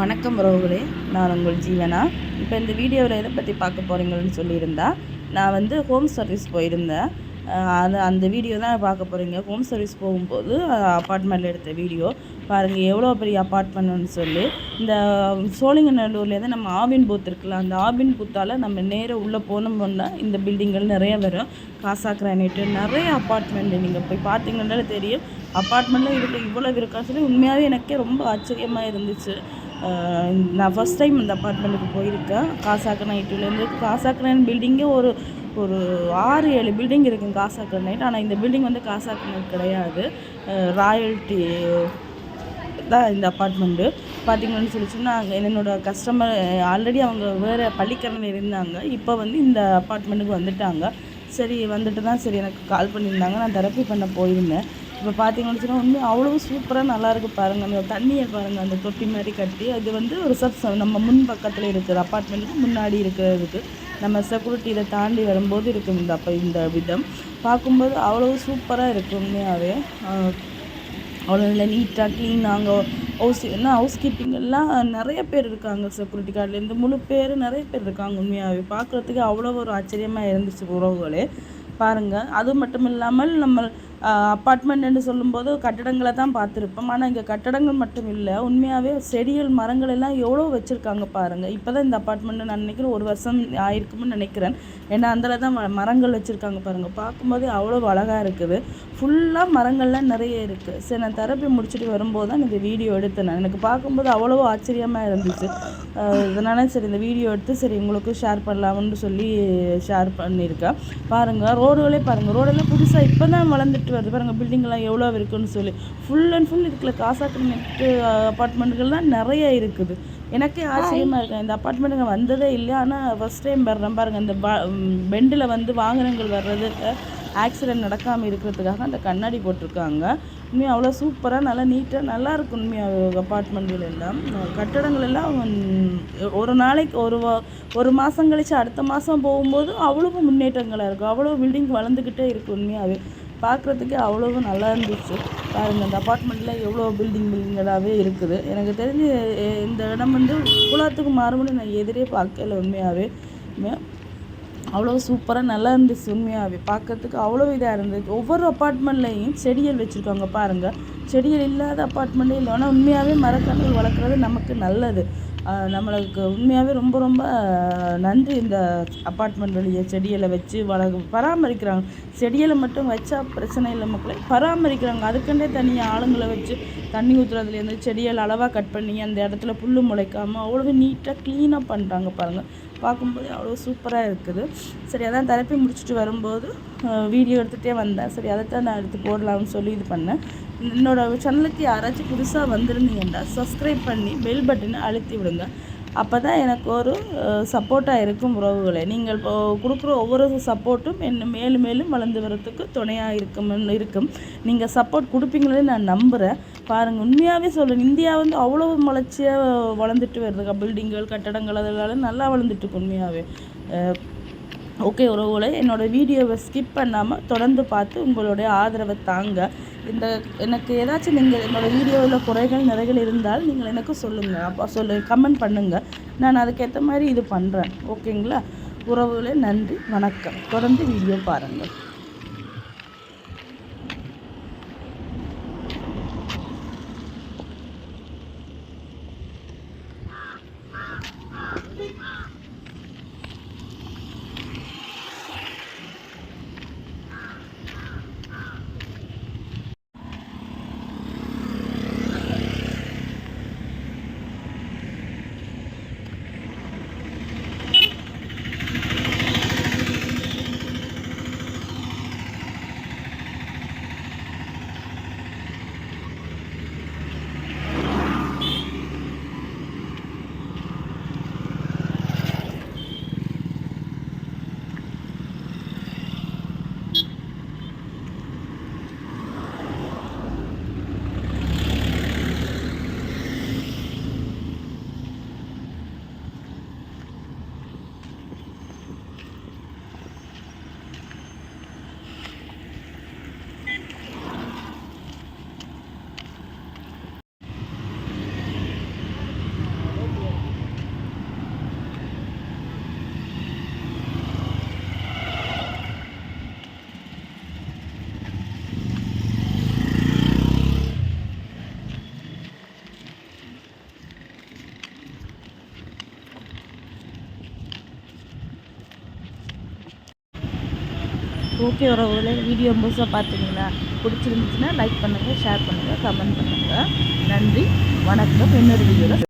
வணக்கம் உறவுகளே நான் உங்கள் ஜீவனா? இப்போ இந்த வீடியோவில் எதை பற்றி பார்க்க போகிறீங்கன்னு சொல்லியிருந்தா நான் வந்து ஹோம் சர்வீஸ் போயிருந்தேன். அது அந்த வீடியோ தான் பார்க்க போகிறீங்க ஹோம் சர்வீஸ் போகும்போது அப்பார்ட்மெண்ட்டில் எடுத்த வீடியோ. பாருங்கள் எவ்வளோ பெரிய அப்பார்ட்மெண்ட்னு சொல்லி. இந்த சோழிங்கநல்லூர்லேருந்து நம்ம ஆவின் பூத் இருக்குல்ல அந்த ஆவின் பூத்தால் நம்ம நேராக உள்ளே போனோம்னா இந்த பில்டிங்கள் நிறைய வரும். காசா கிரானைட்டு நிறைய அப்பார்ட்மெண்ட் நீங்கள் போய் பார்த்தீங்கன்னாலே தெரியும். அப்பார்ட்மெண்ட்டில் இருக்க இவ்வளோ இருக்கா சொல்லி உண்மையாகவே எனக்கே ரொம்ப ஆச்சரியமாக இருந்துச்சு. நான் ஃபஸ்ட் டைம் இந்த அப்பார்ட்மெண்ட்டுக்கு போயிருக்கேன். காசாக்கு நைட்டுலேருந்து காசாக்கனன் பில்டிங்கே ஒரு ஒரு ஆறு ஏழு பில்டிங் இருக்குங்க காசாக்கன் நைட் ஆனால் இந்த பில்டிங் வந்து காசாக்கு கிடையாது. ராயல்ட்டி தான் இந்த அப்பார்ட்மெண்ட்டு பார்த்திங்கன்னு சொல்லி சொன்னால் என்னோட கஸ்டமர் ஆல்ரெடி அவங்க வேறு பள்ளிக்கரணில் இருந்தாங்க. இப்போ வந்து இந்த அப்பார்ட்மெண்ட்டுக்கு வந்துட்டாங்க. சரி வந்துட்டு தான் சரி எனக்கு கால் பண்ணியிருந்தாங்க. நான் தெரப்பி பண்ண போயிருந்தேன். இப்போ பார்த்தீங்கன்னு சொன்னால் உண்மை அவ்வளோ சூப்பராக நல்லாயிருக்கு பாருங்கள் அந்த தண்ணியை பாருங்கள் அந்த தொட்டி மாதிரி கட்டி அது வந்து ரிசப்ஷன் நம்ம முன் பக்கத்தில் இருக்குது அப்பார்ட்மெண்ட்டுக்கு முன்னாடி இருக்கிறதுக்கு நம்ம செக்யூரிட்டியில் தாண்டி வரும்போது இருக்கும் இந்த அப்போ இந்த விதம். பார்க்கும்போது அவ்வளோ சூப்பராக இருக்குது உண்மையாகவே அவ்வளோ நல்லா நீட்டாக க்ளீனாக அங்கே ஹவுஸ் என்ன ஹவுஸ் கீப்பிங் எல்லாம் நிறைய பேர் இருக்காங்க செக்யூரிட்டி கார்டுலேருந்து முழு பேர் நிறைய பேர் இருக்காங்க உண்மையாகவே பார்க்குறதுக்கு அவ்வளோ ஒரு ஆச்சரியமாக இருந்துச்சு உறவுகளே. பாருங்கள் அது மட்டும் இல்லாமல் நம்ம அப்பார்ட்மெண்ட்னு சொல்லும்போது கட்டடங்களை தான் பார்த்துருப்போம். ஆனால் இங்கே கட்டடங்கள் மட்டும் இல்லை உண்மையாகவே செடிகள் மரங்கள் எல்லாம் எவ்வளோ வச்சுருக்காங்க பாருங்கள் இப்போ தான் இந்த அப்பார்ட்மெண்ட்டு நான் நினைக்கிறேன் ஒரு வருஷம் ஆயிருக்கும்னு நினைக்கிறேன். ஏன்னா அதில் தான் ம- மரங்கள் வச்சுருக்காங்க பாருங்கள் பார்க்கும்போது அவ்வளோ அழகாக இருக்குது. ஃபுல்லாக மரங்கள்லாம் நிறைய இருக்குது சரி நான் தெரப்பி முடிச்சுட்டு வரும்போது தான் இந்த வீடியோ எடுத்தேன் நான். எனக்கு பார்க்கும்போது அவ்வளோ ஆச்சரியமாக இருந்துச்சு. அஹ் இதனால சரி இந்த வீடியோ எடுத்து சரி உங்களுக்கு ஷேர் பண்ணலாம்னு சொல்லி ஷேர் பண்ணியிருக்கேன். பாருங்கள் ரோடுகளே பாருங்கள் ரோடெல்லாம் புதுசாக இப்போ தான் வளர்ந்துட்டு வருது. பாருங்கள் பில்டிங்லாம் எவ்வளோ இருக்குன்னு சொல்லி. ஃபுல் அண்ட் ஃபுல் இதுக்குள்ள காசாக்கு நெட்டு அப்பார்ட்மெண்ட்டுகள்லாம் நிறைய இருக்குது. எனக்கே ஆச்சரியமாக இருக்கு. இந்த அப்பார்ட்மெண்ட்டுங்க வந்ததே இல்லை. ஆனால் ஃபஸ்ட் டைம் வர்றேன். பாருங்கள் இந்த பெண்டில் வந்து வாகனங்கள் வர்றதுக்கு ஆக்சிடென்ட் நடக்காமல் இருக்கிறதுக்காக அந்த கண்ணாடி போட்டிருக்காங்க. உண்மையாக அவ்வளோ சூப்பராக நல்லா நீட்டாக நல்லா இருக்கும் உண்மையாக அப்பார்ட்மெண்ட்கள் எல்லாம். கட்டடங்கள் எல்லாம் ஒரு நாளைக்கு ஒரு வா- ஒரு மாதம் கழிச்சு அடுத்த மாதம் போகும்போது அவ்வளவு முன்னேற்றங்களாக இருக்கும். அவ்வளோ பில்டிங் வளர்ந்துக்கிட்டே இருக்குது உண்மையாகவே பார்க்குறதுக்கே அவ்வளவு நல்லா இருந்துச்சு. பாருங்கள் இந்த அப்பார்ட்மெண்ட்டில் எவ்வளோ பில்டிங் பில்டிங்களாகவே இருக்குது. எனக்கு தெரிஞ்சு இந்த இடம் வந்து குலாத்துக்கு மாறும்னு நான் எதிரே பார்க்கல உண்மையாகவே அவ்வளோ சூப்பராக நல்லா இருந்துச்சு உண்மையாகவே பார்க்கறதுக்கு அவ்வளோ இதாக இருந்துச்சு ஒவ்வொரு அப்பார்ட்மெண்ட்லேயும் செடிகள் வச்சுருக்காங்க பாருங்கள் செடிகள் இல்லாத அப்பார்ட்மெண்ட்டே இல்லை. ஆனால் உண்மையாகவே மரக்கன்றுகள் வளர்க்குறது நமக்கு நல்லது. நம்மளுக்கு உண்மையாகவே ரொம்ப ரொம்ப நன்றி இந்த அப்பார்ட்மெண்ட் வெளியே செடிகளை வச்சு வள பராமரிக்கிறாங்க. செடிகளை மட்டும் வச்சா பிரச்சனை இல்லை மக்களை. பராமரிக்கிறாங்க. அதுக்குண்டே தனியாக ஆளுங்களை வச்சு தண்ணி ஊற்றுறதுலேருந்து செடிகள் அளவாக கட் பண்ணி அந்த இடத்துல புல் முளைக்காமல் அவ்வளோ நீட்டாக க்ளீனாக பண்ணுறாங்க பாருங்கள் பார்க்கும்போது அவ்வளோ சூப்பராக இருக்குது. சரி அதான் தெரப்பி முடிச்சுட்டு வரும்போது வீடியோ எடுத்துகிட்டே வந்தேன். சரி அதைத்தான் நான் எடுத்து போடலாம்னு சொல்லி இது பண்ணேன். என்னோடய சேனலுக்கு யாராச்சும் புதுசாக வந்திருந்தீங்கன்னா சப்ஸ்கிரைப் பண்ணி பெல் பட்டனை அழுத்தி விடுங்க. அப்போ தான் எனக்கு ஒரு சப்போர்ட்டாக இருக்கும் உறவுகளை. நீங்கள் கொடுக்குற ஒவ்வொரு சப்போர்ட்டும் என்ன மேலும் மேலும் வளர்ந்து வரத்துக்கு துணையாக இருக்கும் இருக்கும். நீங்கள் சப்போர்ட் கொடுப்பீங்களே நான் நம்புகிறேன் பாருங்கள் உண்மையாகவே சொல்கிறேன் இந்தியா வந்து அவ்வளோ வளர்ச்சியாக வளர்ந்துட்டு வருது. பில்டிங்கள் கட்டடங்கள் அதெல்லாம் நல்லா வளர்ந்துட்டு இருக்கு உண்மையாகவே ஓகே உறவுகளை என்னோட வீடியோவை ஸ்கிப் பண்ணாமல் தொடர்ந்து பார்த்து உங்களுடைய ஆதரவை தாங்க. இந்த எனக்கு ஏதாச்சும் நீங்கள் என்னோடய வீடியோவில் குறைகள் நிறைகள் இருந்தால் நீங்கள் எனக்கு சொல்லுங்கள் அப்போ சொல்லு கமெண்ட் பண்ணுங்கள் நான் அதுக்கேற்ற மாதிரி இது பண்ணுறேன் ஓகேங்களா? உறவுகளே நன்றி வணக்கம். தொடர்ந்து வீடியோ பாருங்கள். ஓகே உறவுகளே வீடியோ முழுசாக பார்த்தீங்களா பிடிச்சிருந்துச்சுன்னா லைக் பண்ணுங்கள் ஷேர் பண்ணுங்கள் கமெண்ட் பண்ணுங்கள் நன்றி வணக்கம். இன்னொரு வீடியோவில்